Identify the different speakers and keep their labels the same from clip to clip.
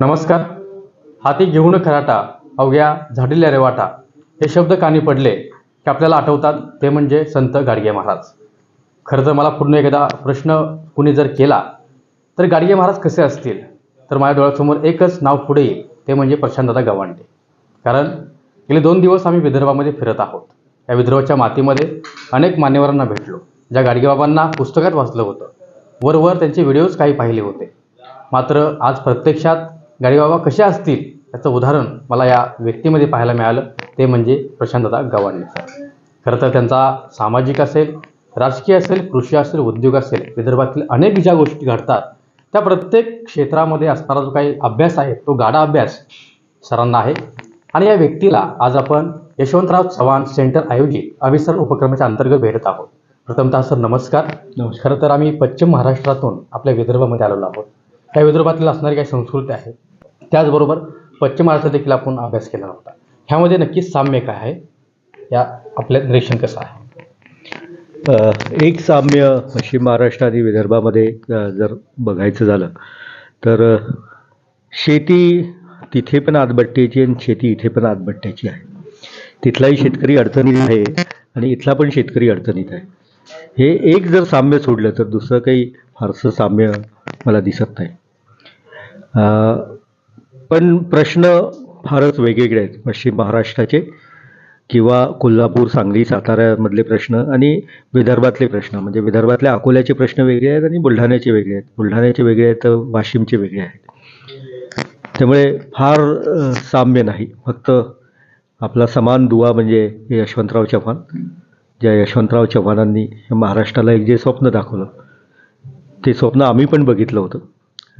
Speaker 1: नमस्कार. हाती घेऊन खराटा अवघ्या झाडिल्या रेवाटा. हे शब्द कानी पडले की आपल्याला आठवतात ते म्हणजे संत गाडगे महाराज. खरं तर मला पूर्ण एकदा प्रश्न कुणी जर केला तर गाडगे महाराज कसे असतील? तर माझ्या डोळ्यासमोर एकच नाव पुढे येईल ते म्हणजे प्रशांतदादा गवांडे. कारण गेले दोन दिवस आम्ही विदर्भामध्ये फिरत आहोत. या विदर्भाच्या मातीमध्ये अनेक मान्यवरांना भेटलो ज्या गाडगेबाबांना पुस्तकात वाचलं होतं. वरवर त्यांचे व्हिडिओज काही पाहिले होते. मात्र आज प्रत्यक्षात गाडीबाबा कसे असतील याचं उदाहरण मला या व्यक्तीमध्ये पाहायला मिळालं. ते म्हणजे प्रशांतदा गव्हाणे सर. खरं तर त्यांचा सामाजिक असेल राजकीय असेल कृषी असेल उद्योग असेल विदर्भातील अनेक ज्या गोष्टी घडतात त्या प्रत्येक क्षेत्रामध्ये असणारा जो काही अभ्यास आहे तो गाडा अभ्यास सरांना आहे. आणि या व्यक्तीला आज आपण यशवंतराव चव्हाण सेंटर आयोजित अभिसरण उपक्रमाच्या अंतर्गत भेटत आहोत. प्रथमतः सर नमस्कार.
Speaker 2: नमस्कार.
Speaker 1: खरं तर आम्ही पश्चिम महाराष्ट्रातून आपल्या विदर्भामध्ये आलेलो आहोत. त्या विदर्भातील असणारी काही संस्कृती आहे त्याचबरोबर पश्चिम महाराष्ट्रात देखील आपण अभ्यास केला होता. ह्यामध्ये नक्की साम्य काय आहे? या आपलं निरीक्षण कसं आहे?
Speaker 2: एक साम्य पश्चिम महाराष्ट्र आणि विदर्भामध्ये जर बघायचं झालं तर शेती तिथे पण आदबट्ट्याची आणि शेती इथे पण आतबट्ट्याची आहे. तिथलाही शेतकरी अडचणीत आहे आणि इथला पण शेतकरी अडचणीत आहे. हे एक जर साम्य सोडलं तर दुसरं काही फारसं साम्य मला दिसत नाही. पण प्रश्न फारच वेगवेगळे आहेत. पश्चिम महाराष्ट्राचे किंवा कोल्हापूर सांगली साताऱ्यामधले प्रश्न आणि विदर्भातले प्रश्न. म्हणजे विदर्भातल्या अकोल्याचे प्रश्न वेगळे आहेत आणि बुलढाण्याचे वेगळे आहेत. बुलढाण्याचे वेगळे आहेत तर वाशिमचे वेगळे आहेत. त्यामुळे फार साम्य नाही. फक्त आपला समान दुवा म्हणजे यशवंतराव चव्हाण. ज्या यशवंतराव चव्हाणांनी महाराष्ट्राला एक जे स्वप्न दाखवलं ते स्वप्न आम्ही पण बघितलं होतं.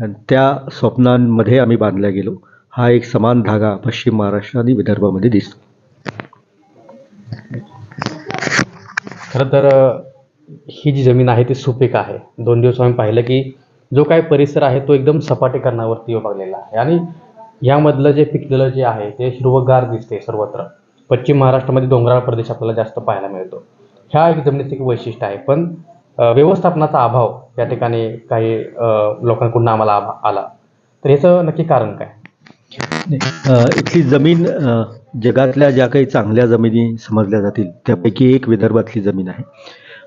Speaker 2: आणि त्या स्वप्नांमध्ये आम्ही बांधल्या गेलो. हा एक समान धागा पश्चिम महाराष्ट्र आणि विदर्भामध्ये दिसतो.
Speaker 1: खरं तर ही जी जमीन आहे ती सुपीक आहे. दोन दिवस आम्ही पाहिलं की जो काय परिसर आहे तो एकदम सपाटीकरणावरती विभागलेला आहे. आणि यामधलं जे पिकलेलं जे आहे ते हिरवंगार दिसते सर्वत्र. पश्चिम महाराष्ट्रामध्ये डोंगराळ प्रदेश आपल्याला जास्त पाहायला मिळतो. ह्या एक जमिनीचं एक वैशिष्ट्य आहे. पण व्यवस्थापनाचा अभाव या ठिकाणी काही लोकांकडून आम्हाला आभा- आला. तर याचं नक्की कारण काय?
Speaker 2: इथली जमीन जगातल्या ज्या काही चांगल्या जमिनी समजल्या जातील त्यापैकी एक विदर्भातली जमीन आहे.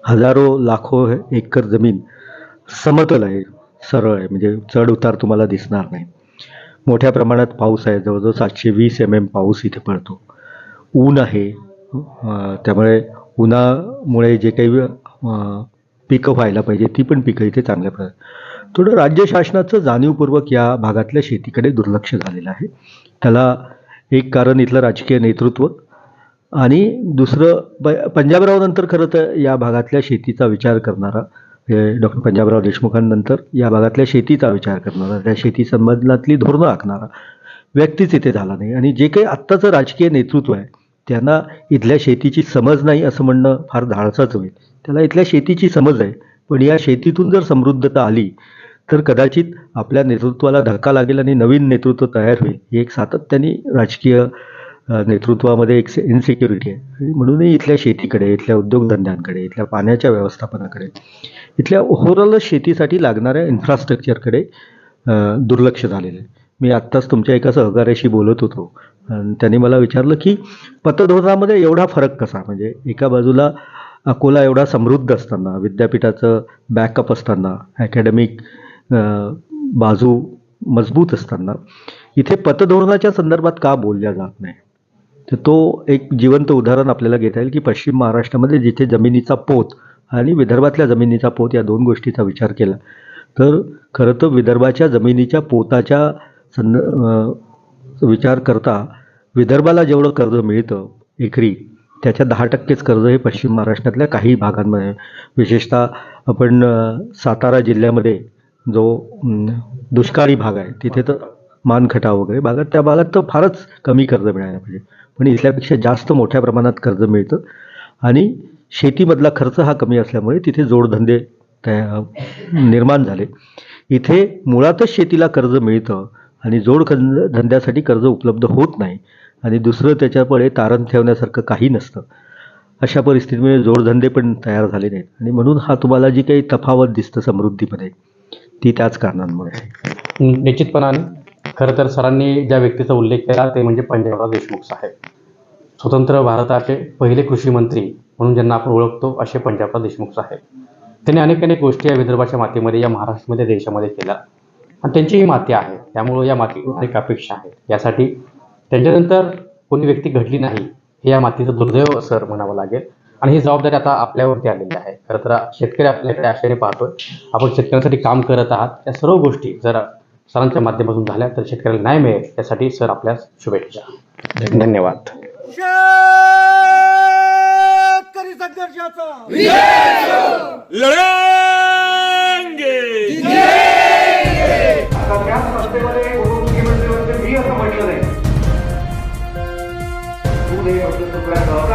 Speaker 2: हजारो लाखो एकर जमीन समतल आहे सरळ आहे म्हणजे चढ उतार तुम्हाला दिसणार नाही. मोठ्या प्रमाणात पाऊस आहे जवळजवळ सातशे वीस एम एम पाऊस इथे पडतो. ऊन आहे त्यामुळे उन्हामुळे जे काही पिकं व्हायला पाहिजे ती पण पिकं इथे चांगल्या प्रकारे. थोडं राज्य शासनाचं जाणीवपूर्वक या भागातल्या शेतीकडे दुर्लक्ष झालेलं आहे. त्याला एक कारण इथलं राजकीय नेतृत्व आणि दुसरं प पंजाबराव नंतर खरं तर या भागातल्या शेतीचा विचार करणारा डॉक्टर पंजाबराव देशमुखांनंतर या भागातल्या शेतीचा विचार करणारा त्या शेती संबंधातली धोरणं आखणारा व्यक्तीच इथे झाला नाही. आणि जे काही आत्ताचं राजकीय नेतृत्व आहे त्यांना इथल्या शेतीची समज नाही असं म्हणणं फार धाडसाचं होईल. त्याला इथल्या शेतीची समज आहे. पण या शेतीतून जर समृद्धता आली तर कदाचित आपल्या नेतृत्वाला धक्का लागेल आणि नवीन नेतृत्व तयार होईल. ही एक सातत्याने राजकीय नेतृत्वामध्ये एक इन्सिक्युरिटी आहे. म्हणूनही इथल्या शेतीकडे इथल्या उद्योगधंद्यांकडे इथल्या पाण्याच्या व्यवस्थापनाकडे इथल्या ओव्हरऑल शेतीसाठी लागणाऱ्या इन्फ्रास्ट्रक्चरकडे दुर्लक्ष झालेलं आहे. मी आत्ताच तुमच्या एका सहकार्याशी बोलत होतो. आणि त्यांनी मला विचारलं की पतधोरणामध्ये एवढा फरक कसा? म्हणजे एका बाजूला अकोला एवढा समृद्ध असताना विद्यापीठाचं बॅकअप असताना अकॅडमिक बाजू मजबूत असताना इथे पतधोरणाच्या संदर्भात का बोलल्या जात नाही? तर तो एक जिवंत उदाहरण आपल्याला घेता येईल की पश्चिम महाराष्ट्रामध्ये जिथे जमिनीचा पोत आणि विदर्भातल्या जमिनीचा पोत या दोन गोष्टीचा विचार केला. तर खरं तर विदर्भाच्या जमिनीच्या पोताच्या संद विचार करता विदर्भाला जेवढं कर्ज मिळतं एकरी त्याच्या दहा टक्केच कर्ज हे पश्चिम महाराष्ट्रातल्या काही भागांमध्ये. विशेषतः आपण सातारा जिल्ह्यामध्ये जो दुष्काळी भाग आहे तिथे तर मानखटा वगैरे भागात त्या भागात तर फारच कमी कर्ज मिळायला पाहिजे. पण इथल्यापेक्षा जास्त मोठ्या प्रमाणात कर्ज मिळतं आणि शेतीमधला खर्च हा कमी असल्यामुळे तिथे जोडधंदे तया निर्माण झाले. इथे मुळातच शेतीला कर्ज मिळतं आणि जोड खंद धंद्यासाठी कर्ज उपलब्ध होत नाही आणि दुसरं त्याच्यापुढे तारण ठेवण्यासारखं काही नसतं. अशा परिस्थितीमुळे जोडधंदे पण तयार झाले नाहीत. आणि म्हणून हा तुम्हाला जी काही तफावत दिसतं समृद्धीमध्ये ती त्याच कारणांमुळे. आहे
Speaker 1: निश्चितपणाने खरं तर सरांनी ज्या व्यक्तीचा उल्लेख केला ते म्हणजे पंजाबराव देशमुख साहेब. स्वतंत्र भारताचे पहिले कृषी मंत्री म्हणून ज्यांना आपण ओळखतो असे पंजाबराव देशमुख साहेब. त्यांनी अनेक अनेक गोष्टी या विदर्भाच्या मातीमध्ये या महाराष्ट्रामध्ये देशामध्ये केल्या. आणि त्यांची ही माती आहे. त्यामुळं या मातीवर अनेक अपेक्षा आहेत. यासाठी त्यांच्यानंतर कोणी व्यक्ती घडली नाही हे या मातीचं दुर्दैव सर म्हणावं लागेल. आणि ही जबाबदारी आता आपल्यावरती आलेली आहे. खरं तर शेतकरी आपल्याकडे आशेने पाहतोय. आपण शेतकऱ्यांसाठी काम करत आहात. त्या सर्व गोष्टी जर सरांच्या माध्यमातून झाल्या तर शेतकऱ्याला न्याय मिळेल. यासाठी सर आपल्यास शुभेच्छा. धन्यवाद.
Speaker 3: शेतकरी म्हणते मी असं